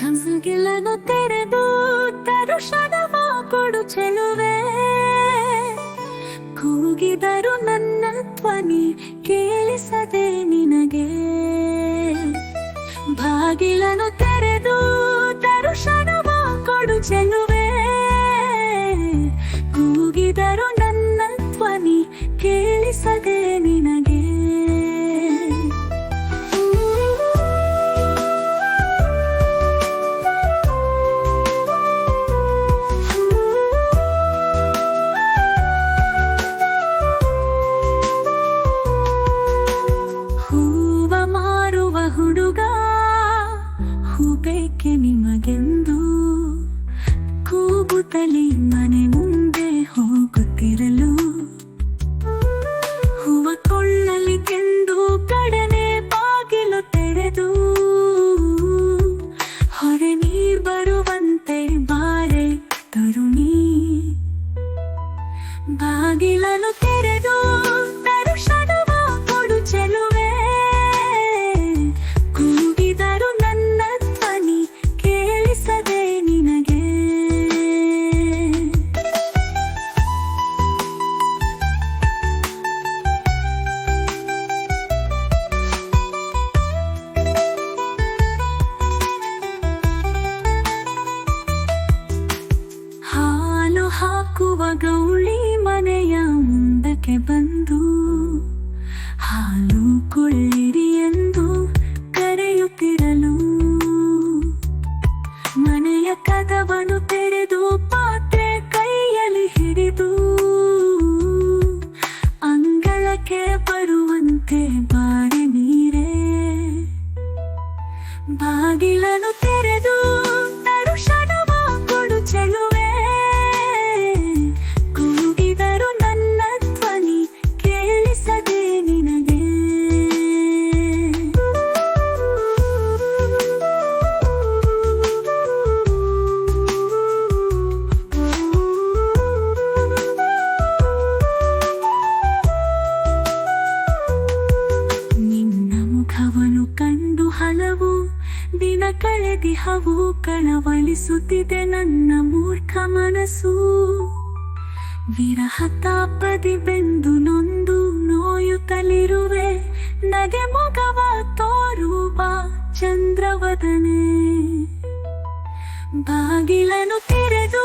ಕನಸುಗಳನ್ನು ತೆರೆದು ತರುಷಣವ ಕೊಡು ಚೆಲುವೆ. ಕೂಗಿದರು ನನ್ನ ಧ್ವನಿ ಕೇಳಿಸದೆ ನಿನಗೆ. ಬಾಗಿಲನ್ನು ತೆರೆದು ತರುಷಣವ ಕೊಡು ಚೆಲುವೆ. ಕೂಗಿದರು ನನ್ನ ಧ್ವನಿ ಕೇಳಿಸದೆ ಹುಡುಗ ಹೂ ಬೇಕೆ ನಿಮಗೆಂದು? ಕೂಗುತ್ತಲೇ ಮನೆ ಮುಂದೆ ಹೋಗುತ್ತಿರಲು ಹಾಕುವ ಗೌಳಿ ಮನೆಯ ಮುಂದಕ್ಕೆ ಬಂದು, ಹಾಲು ಕೊಳ್ಳಿರಿ ಎಂದು ಕರೆಯುತ್ತಿರಲು. ಮನೆಯ ಕದವನ್ನು ತೆರೆದು ಪಾತ್ರೆ ಕೈಯಲ್ಲಿ ಹಿಡಿದು ಅಂಗಳಕ್ಕೆ ಬರುವಂತೆ ಬಾರಿ ನೀರೇ. ಬಾಗಿಲನ್ನು ಮುಖವನ್ನು ಕಂಡು ಹಲವು ದಿನ ಕಳೆದಿಹವು ಕಳವಳಿಸುತ್ತಿದೆ ನನ್ನ ಮೂರ್ಖ ಮನಸ್ಸು. ವಿರಹ ತಾಪದಿ ಬೆಂದು ನೊಂದು ನೋಯುತ್ತಲಿರುವೆ, ನಗೆ ಮೊಗವ ತೋರುವ ಚಂದ್ರವದನೆ. ಬಾಗಿಲನ್ನು ತೆರೆದು